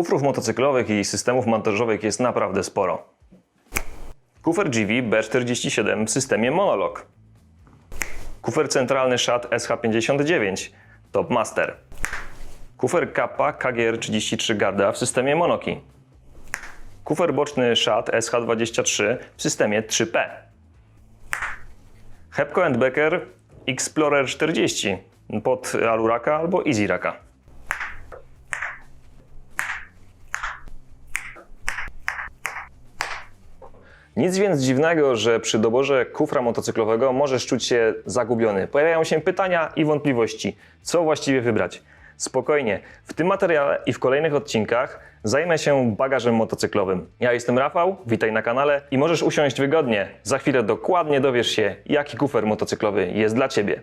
Kufrów motocyklowych i systemów montażowych jest naprawdę sporo. Kufer GV B47 w systemie Monolog. Kufer centralny Shat SH59 Top Master. Kufer Kappa KGR33 Garda w systemie Monoki. Kufer boczny Shat SH23 w systemie 3P. Hepco Becker Explorer 40 pod Aluraka albo Easyraka. Nic więc dziwnego, że przy doborze kufra motocyklowego możesz czuć się zagubiony. Pojawiają się pytania i wątpliwości, co właściwie wybrać. Spokojnie, w tym materiale i w kolejnych odcinkach zajmę się bagażem motocyklowym. Ja jestem Rafał, witaj na kanale i możesz usiąść wygodnie. Za chwilę dokładnie dowiesz się, jaki kufer motocyklowy jest dla Ciebie.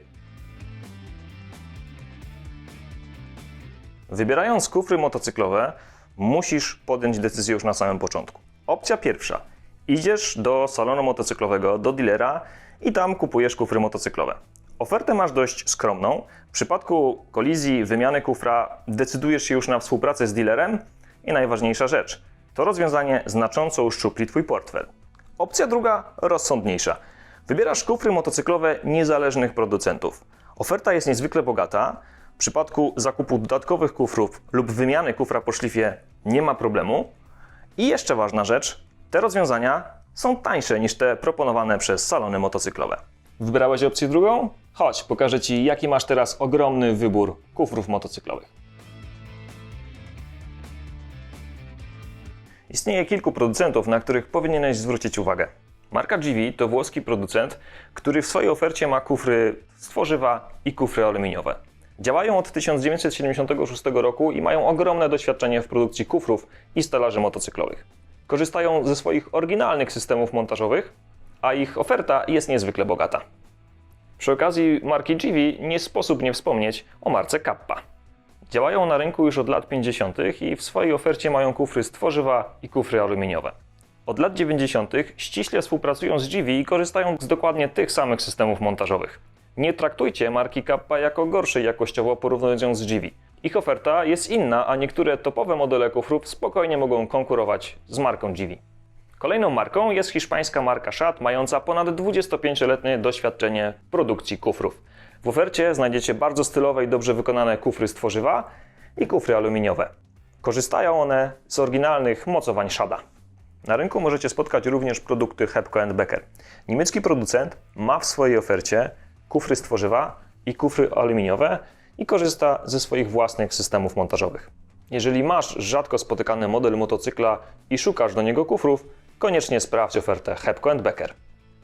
Wybierając kufry motocyklowe, musisz podjąć decyzję już na samym początku. Opcja pierwsza. Idziesz do salonu motocyklowego, do dealera i tam kupujesz kufry motocyklowe. Ofertę masz dość skromną. W przypadku kolizji, wymiany kufra, decydujesz się już na współpracę z dealerem i najważniejsza rzecz. To rozwiązanie znacząco uszczupli Twój portfel. Opcja druga, rozsądniejsza. Wybierasz kufry motocyklowe niezależnych producentów. Oferta jest niezwykle bogata. W przypadku zakupu dodatkowych kufrów lub wymiany kufra po szlifie nie ma problemu. I jeszcze ważna rzecz, te rozwiązania są tańsze niż te proponowane przez salony motocyklowe. Wybrałeś opcję drugą? Chodź, pokażę Ci, jaki masz teraz ogromny wybór kufrów motocyklowych. Istnieje kilku producentów, na których powinieneś zwrócić uwagę. Marka GV to włoski producent, który w swojej ofercie ma kufry z tworzywa i kufry aluminiowe. Działają od 1976 roku i mają ogromne doświadczenie w produkcji kufrów i stelaży motocyklowych. Korzystają ze swoich oryginalnych systemów montażowych, a ich oferta jest niezwykle bogata. Przy okazji marki GV nie sposób nie wspomnieć o marce Kappa. Działają na rynku już od lat 50. i w swojej ofercie mają kufry z tworzywa i kufry aluminiowe. Od lat 90. ściśle współpracują z GV i korzystają z dokładnie tych samych systemów montażowych. Nie traktujcie marki Kappa jako gorszej jakościowo porównując ją z GV. Ich oferta jest inna, a niektóre topowe modele kufrów spokojnie mogą konkurować z marką GV. Kolejną marką jest hiszpańska marka Shat, mająca ponad 25-letnie doświadczenie produkcji kufrów. W ofercie znajdziecie bardzo stylowe i dobrze wykonane kufry z tworzywa i kufry aluminiowe. Korzystają one z oryginalnych mocowań Shada. Na rynku możecie spotkać również produkty Hepco Becker. Niemiecki producent ma w swojej ofercie kufry z tworzywa i kufry aluminiowe i korzysta ze swoich własnych systemów montażowych. Jeżeli masz rzadko spotykany model motocykla i szukasz do niego kufrów, koniecznie sprawdź ofertę Hepco Becker.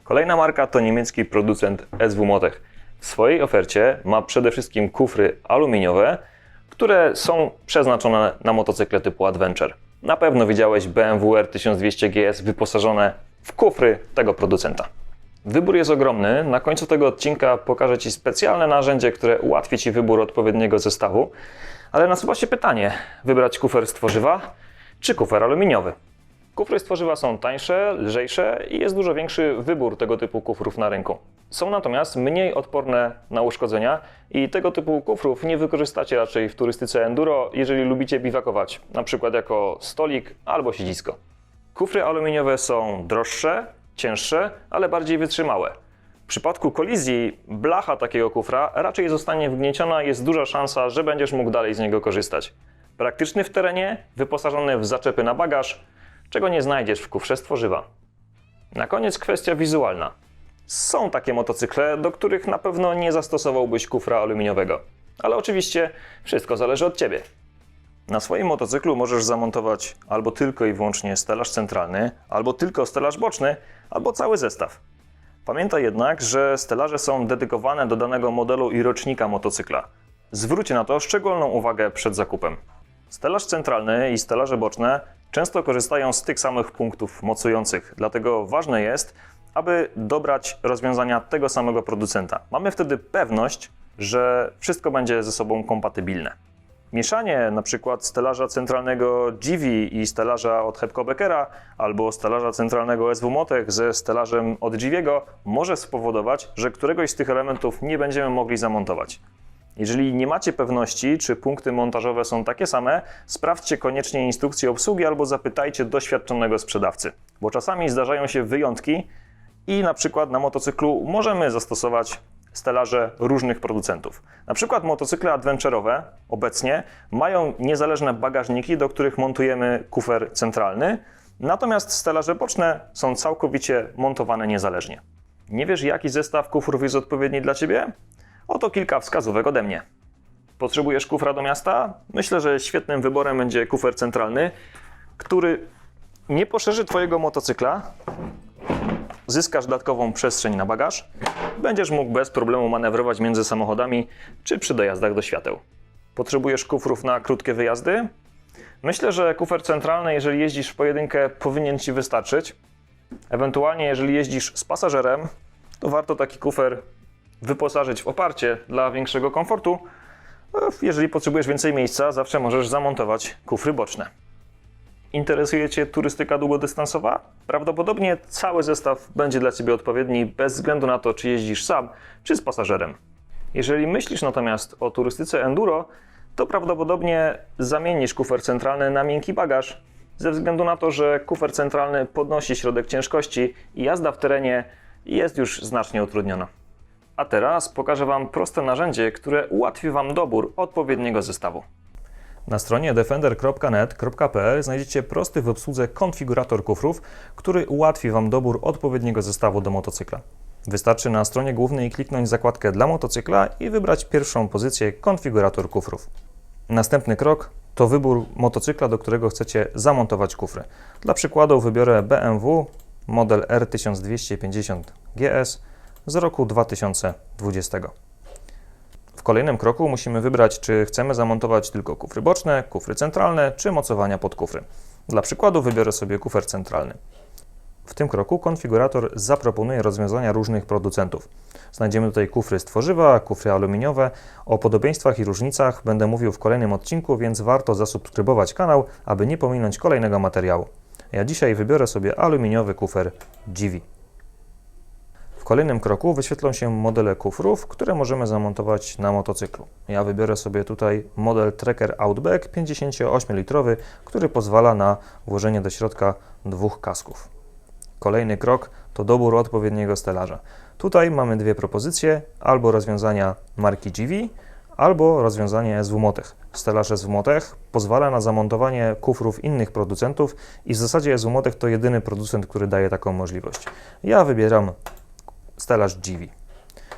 Kolejna marka to niemiecki producent SW Motech. W swojej ofercie ma przede wszystkim kufry aluminiowe, które są przeznaczone na motocykle typu Adventure. Na pewno widziałeś BMW R1200 GS wyposażone w kufry tego producenta. Wybór jest ogromny. Na końcu tego odcinka pokażę Ci specjalne narzędzie, które ułatwi Ci wybór odpowiedniego zestawu. Ale nasuwa się pytanie: wybrać kufer z tworzywa czy kufer aluminiowy? Kufry z tworzywa są tańsze, lżejsze i jest dużo większy wybór tego typu kufrów na rynku. Są natomiast mniej odporne na uszkodzenia i tego typu kufrów nie wykorzystacie raczej w turystyce enduro, jeżeli lubicie biwakować, na przykład jako stolik albo siedzisko. Kufry aluminiowe są droższe, cięższe, ale bardziej wytrzymałe. W przypadku kolizji blacha takiego kufra raczej zostanie wgnieciona jest duża szansa, że będziesz mógł dalej z niego korzystać. Praktyczny w terenie, wyposażony w zaczepy na bagaż, czego nie znajdziesz w kufrze z tworzywa. Na koniec kwestia wizualna. Są takie motocykle, do których na pewno nie zastosowałbyś kufra aluminiowego. Ale oczywiście wszystko zależy od Ciebie. Na swoim motocyklu możesz zamontować albo tylko i wyłącznie stelaż centralny, albo tylko stelaż boczny, albo cały zestaw. Pamiętaj jednak, że stelaże są dedykowane do danego modelu i rocznika motocykla. Zwróć na to szczególną uwagę przed zakupem. Stelaż centralny i stelaże boczne często korzystają z tych samych punktów mocujących, dlatego ważne jest, aby dobrać rozwiązania tego samego producenta. Mamy wtedy pewność, że wszystko będzie ze sobą kompatybilne. Mieszanie np. stelaża centralnego GV i stelaża od Hepco Beckera albo stelaża centralnego SW Motech ze stelażem od GV'ego może spowodować, że któregoś z tych elementów nie będziemy mogli zamontować. Jeżeli nie macie pewności, czy punkty montażowe są takie same, sprawdźcie koniecznie instrukcję obsługi albo zapytajcie doświadczonego sprzedawcy, bo czasami zdarzają się wyjątki i na przykład na motocyklu możemy zastosować stelaże różnych producentów. Na przykład motocykle adventurowe obecnie mają niezależne bagażniki, do których montujemy kufer centralny, natomiast stelaże boczne są całkowicie montowane niezależnie. Nie wiesz, jaki zestaw kufrów jest odpowiedni dla Ciebie? Oto kilka wskazówek ode mnie. Potrzebujesz kufra do miasta? Myślę, że świetnym wyborem będzie kufer centralny, który nie poszerzy Twojego motocykla, zyskasz dodatkową przestrzeń na bagaż, będziesz mógł bez problemu manewrować między samochodami czy przy dojazdach do świateł. Potrzebujesz kufrów na krótkie wyjazdy? Myślę, że kufer centralny, jeżeli jeździsz w pojedynkę, powinien Ci wystarczyć. Ewentualnie, jeżeli jeździsz z pasażerem, to warto taki kufer wyposażyć w oparcie dla większego komfortu. Jeżeli potrzebujesz więcej miejsca, zawsze możesz zamontować kufry boczne. Interesuje Cię turystyka długodystansowa? Prawdopodobnie cały zestaw będzie dla Ciebie odpowiedni bez względu na to, czy jeździsz sam, czy z pasażerem. Jeżeli myślisz natomiast o turystyce enduro, to prawdopodobnie zamienisz kufer centralny na miękki bagaż, ze względu na to, że kufer centralny podnosi środek ciężkości i jazda w terenie jest już znacznie utrudniona. A teraz pokażę Wam proste narzędzie, które ułatwi Wam dobór odpowiedniego zestawu. Na stronie defender.net.pl znajdziecie prosty w obsłudze konfigurator kufrów, który ułatwi Wam dobór odpowiedniego zestawu do motocykla. Wystarczy na stronie głównej kliknąć zakładkę dla motocykla i wybrać pierwszą pozycję konfigurator kufrów. Następny krok to wybór motocykla, do którego chcecie zamontować kufry. Dla przykładu wybiorę BMW model R1250 GS z roku 2020. Kolejnym kroku musimy wybrać, czy chcemy zamontować tylko kufry boczne, kufry centralne, czy mocowania pod kufry. Dla przykładu wybiorę sobie kufer centralny. W tym kroku konfigurator zaproponuje rozwiązania różnych producentów. Znajdziemy tutaj kufry z tworzywa, kufry aluminiowe. O podobieństwach i różnicach będę mówił w kolejnym odcinku, więc warto zasubskrybować kanał, aby nie pominąć kolejnego materiału. Ja dzisiaj wybiorę sobie aluminiowy kufer GV. W kolejnym kroku wyświetlą się modele kufrów, które możemy zamontować na motocyklu. Ja wybiorę sobie tutaj model Trekker Outback 58-litrowy, który pozwala na włożenie do środka dwóch kasków. Kolejny krok to dobór odpowiedniego stelaża. Tutaj mamy dwie propozycje, albo rozwiązania marki GV, albo rozwiązanie SW. Stelaż SW pozwala na zamontowanie kufrów innych producentów i w zasadzie SW to jedyny producent, który daje taką możliwość. Ja wybieram stelaż GV.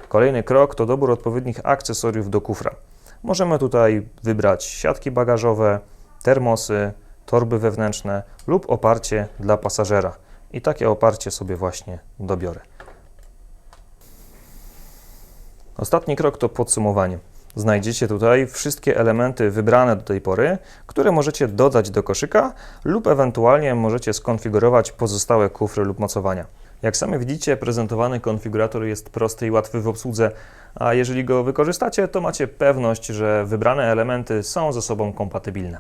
Kolejny krok to dobór odpowiednich akcesoriów do kufra. Możemy tutaj wybrać siatki bagażowe, termosy, torby wewnętrzne lub oparcie dla pasażera. I takie oparcie sobie właśnie dobiorę. Ostatni krok to podsumowanie. Znajdziecie tutaj wszystkie elementy wybrane do tej pory, które możecie dodać do koszyka lub ewentualnie możecie skonfigurować pozostałe kufry lub mocowania. Jak sami widzicie, prezentowany konfigurator jest prosty i łatwy w obsłudze, a jeżeli go wykorzystacie, to macie pewność, że wybrane elementy są ze sobą kompatybilne.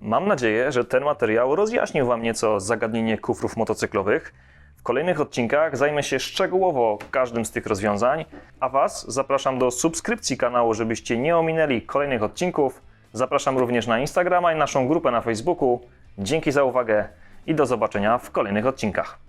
Mam nadzieję, że ten materiał rozjaśnił Wam nieco zagadnienie kufrów motocyklowych. W kolejnych odcinkach zajmę się szczegółowo każdym z tych rozwiązań, a Was zapraszam do subskrypcji kanału, żebyście nie ominęli kolejnych odcinków. Zapraszam również na Instagrama i naszą grupę na Facebooku. Dzięki za uwagę i do zobaczenia w kolejnych odcinkach.